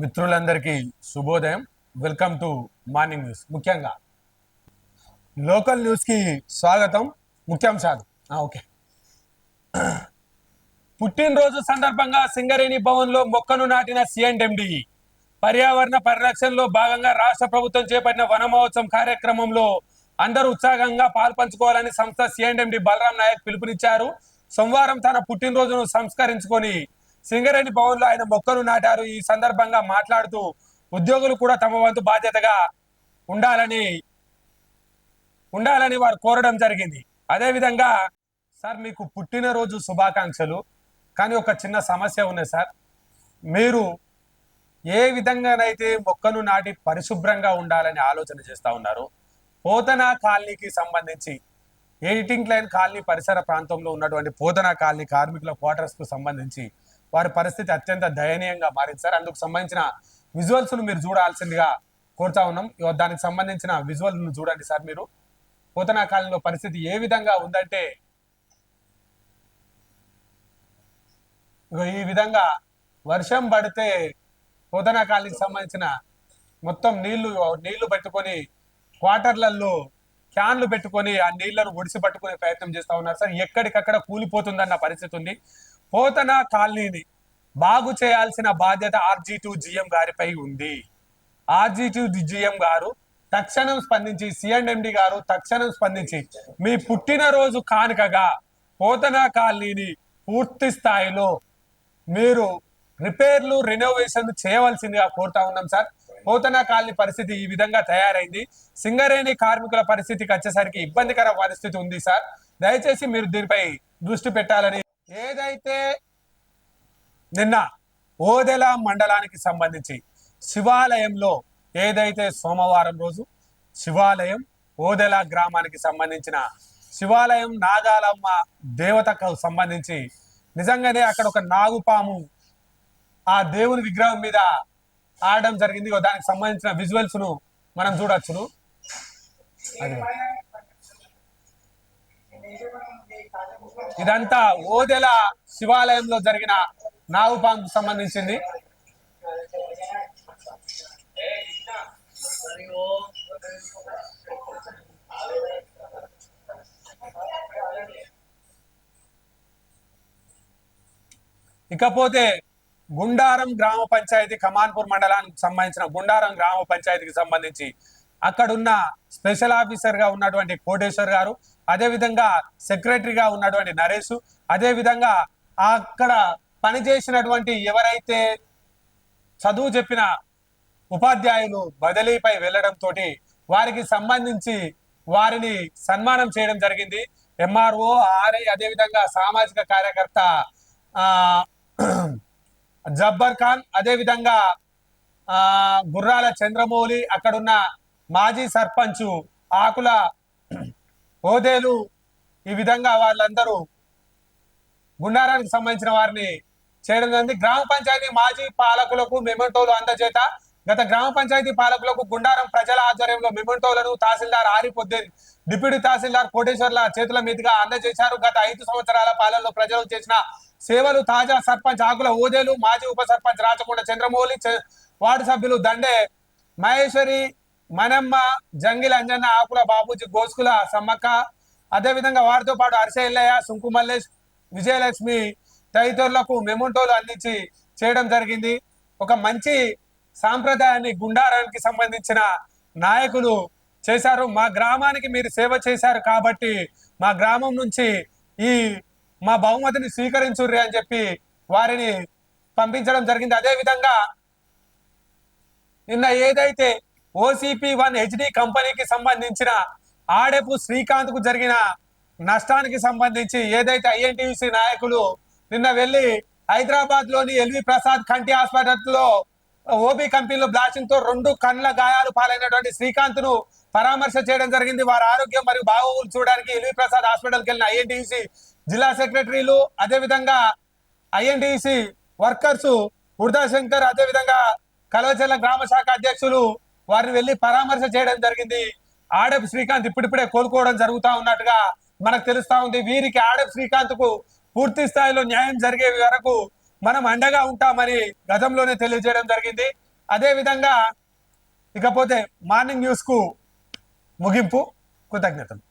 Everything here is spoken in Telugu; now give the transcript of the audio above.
మిత్రులందరికీ శుభోదయం. వెల్కమ్ టు మార్నింగ్ న్యూస్ ముఖ్యంగా లోకల్ న్యూస్కి స్వాగతం ముఖ్యాంశాలు. ఓకే. పుట్టినరోజు సందర్భంగా సింగరేణి భవన్లో మొక్కను నాటిన సిఎండ్ఎండి పర్యావరణ పరిరక్షణలో భాగంగా రాష్ట్ర ప్రభుత్వం చేపట్టిన వన మహోత్సవం కార్యక్రమంలో అందరూ ఉత్సాహంగా పాల్పంచుకోవాలని సంస్థ సిఎండ్ఎండి బలరాం నాయక్ పిలుపునిచ్చారు. సోమవారం తన పుట్టినరోజును సంస్కరించుకొని సింగరేణి భవన్లో ఆయన మొక్కలు నాటారు. ఈ సందర్భంగా మాట్లాడుతూ ఉద్యోగులు కూడా తమ వంతు బాధ్యతగా ఉండాలని ఉండాలని వారు కోరడం జరిగింది. అదే విధంగా సార్ మీకు పుట్టినరోజు శుభాకాంక్షలు. కానీ ఒక చిన్న సమస్య ఉన్నది సార్. మీరు ఏ విధంగానైతే మొక్కను నాటి పరిశుభ్రంగా ఉండాలని ఆలోచన చేస్తూ ఉన్నారు పోతనా కాలనీకి సంబంధించి ఎడిటింగ్ లైన్ కాలనీ పరిసర ప్రాంతంలో ఉన్నటువంటి పోతనా కాలనీ కార్మికుల క్వార్టర్స్కు సంబంధించి వారి పరిస్థితి అత్యంత దయనీయంగా మారింది సార్. అందుకు సంబంధించిన విజువల్స్ను మీరు చూడాల్సిందిగా కోరుతా ఉన్నాం. ఇగో దానికి సంబంధించిన విజువల్ను చూడండి సార్ మీరు. పోతనా కాలంలో పరిస్థితి ఏ విధంగా ఉందంటే ఈ విధంగా వర్షం పడితే పోతనా కాలనీకి సంబంధించిన మొత్తం నీళ్ళు నీళ్ళు పెట్టుకొని క్వార్టర్లలో క్యాన్లు పెట్టుకొని ఆ నీళ్ళను ఒడిసి పట్టుకునే ప్రయత్నం చేస్తా ఉన్నారు సార్. ఎక్కడికక్కడ కూలిపోతుందన్న పరిస్థితి ఉంది. పోతన కాలనీని బాగు చేయాల్సిన బాధ్యత ఆర్జీ టూ జిఎం గారిపై ఉంది. ఆర్జీ టూ జిఎం గారు తక్షణం స్పందించి సిఎండి గారు తక్షణం స్పందించి మీ పుట్టినరోజు కానుకగా పోతన కాలనీని పూర్తి స్థాయిలో మీరు రిపేర్లు రెనోవేషన్ చేయవలసిందిగా కోరుతా ఉన్నాం సార్. పోతన కాలనీ పరిస్థితి ఈ విధంగా తయారైంది. సింగరేణి కార్మికుల పరిస్థితికి వచ్చేసరికి ఇబ్బందికర పరిస్థితి ఉంది సార్. దయచేసి మీరు దీనిపై దృష్టి పెట్టాలని ఏదైతే నిన్న ఓదెల మండలానికి సంబంధించి శివాలయంలో ఏదైతే సోమవారం రోజు శివాలయం ఓదెల గ్రామానికి సంబంధించిన శివాలయం నాగాలమ్మ దేవతకు సంబంధించి నిజంగానే అక్కడ ఒక నాగుపాము ఆ దేవుని విగ్రహం మీద ఆడడం జరిగింది. దానికి సంబంధించిన విజువల్స్ను మనం చూడొచ్చును. అదే. ఇదంతా ఓదెల శివాలయంలో జరిగిన నాగుపాముకు సంబంధించింది. ఇకపోతే గుండారం గ్రామ పంచాయతీ కమాన్పూర్ మండలానికి సంబంధించిన గుండారం గ్రామ పంచాయతీకి సంబంధించి అక్కడున్న స్పెషల్ ఆఫీసర్గా ఉన్నటువంటి కోటేశ్వర్ గారు అదే విధంగా సెక్రటరీగా ఉన్నటువంటి నరేష్ అదేవిధంగా అక్కడ పనిచేసినటువంటి ఎవరైతే చదువు చెప్పిన ఉపాధ్యాయులు బదిలీపై వెళ్ళడంతో వారికి సంబంధించి వారిని సన్మానం చేయడం జరిగింది. ఎంఆర్ఓ ఆర్ఐ అదేవిధంగా సామాజిక కార్యకర్త ఆ జబ్బర్ ఖాన్ అదేవిధంగా ఆ గుర్రాల చంద్రమౌళి అక్కడున్న మాజీ సర్పంచ్ ఆకుల ఓదేలు ఈ విధంగా వాళ్ళందరూ గుండారానికి సంబంధించిన వారిని చేయడం జరిగింది. గ్రామ పంచాయతీ మాజీ పాలకులకు మెమెంటోలు అందజేత గత గ్రామ పంచాయతీ పాలకులకు గుండారం ప్రజల ఆధ్వర్యంలో మెమెంటోలను తహసీల్దార్ ఆరిపొద్దేన్ డిప్యూటీ తహసీల్దార్ కోటేశ్వర్ల చేతుల మీదుగా అందజేశారు. గత ఐదు సంవత్సరాల పాలనలో ప్రజలకు చేసిన సేవలు తాజా సర్పంచ్ ఆకుల ఓదేలు మాజీ ఉప సర్పంచ్ రాచకొండ చంద్రమౌళి వార్డు సభ్యులు దండే మహేశ్వరి మనమ్మ జంగిల అంజన్న ఆకుల బాబూజీ గోసుకుల సమ్మక్క అదేవిధంగా వారితో పాటు అరిసెల్లయ్య సుంకు మల్లేష్ విజయలక్ష్మి తదితరులకు మెమోంటోలు అందించి చేయడం జరిగింది. ఒక మంచి సాంప్రదాయాన్ని గుండారానికి సంబంధించిన నాయకులు చేశారు. మా గ్రామానికి మీరు సేవ చేశారు కాబట్టి మా గ్రామం నుంచి ఈ మా బహుమతిని స్వీకరించుర్రి అని చెప్పి వారిని పంపించడం జరిగింది. అదే విధంగా నిన్న ఏదైతే ఓసిపి వన్ హెచ్డి కంపెనీకి సంబంధించిన ఆడెపు శ్రీకాంత్కు జరిగిన నష్టానికి సంబంధించి ఏదైతే ఐఎన్టీయూసీ నాయకులు నిన్న వెళ్ళి హైదరాబాద్లోని ఎల్వి ప్రసాద్ కంటి హాస్పిటల్లో ఓబీ కంపెనీలో బ్లాస్టింగ్తో రెండు కండ్ల గాయాలు పాలైనటువంటి శ్రీకాంత్ను పరామర్శ చేయడం జరిగింది. వారి ఆరోగ్యం మరియు బాగోగులు చూడడానికి ఎల్వి ప్రసాద్ హాస్పిటల్కి వెళ్ళిన ఐఎన్టీసీ జిల్లా సెక్రటరీలు అదేవిధంగా ఐఎన్టీసీ వర్కర్స్ ఉర్దా శంకర్ అదే విధంగా కలవచల్ల గ్రామ శాఖ అధ్యక్షులు వారిని వెళ్ళి పరామర్శ చేయడం జరిగింది. ఆడపు శ్రీకాంత్ ఇప్పుడిప్పుడే కోలుకోవడం జరుగుతా ఉన్నట్టుగా మనకు తెలుస్తా ఉంది. వీరికి ఆడపు శ్రీకాంత్కు పూర్తి స్థాయిలో న్యాయం జరిగే వరకు మనం అండగా ఉంటామని గతంలోనే తెలియజేయడం జరిగింది. అదే విధంగా ఇకపోతే మార్నింగ్ న్యూస్కు ముగింపు. కృతజ్ఞతలు.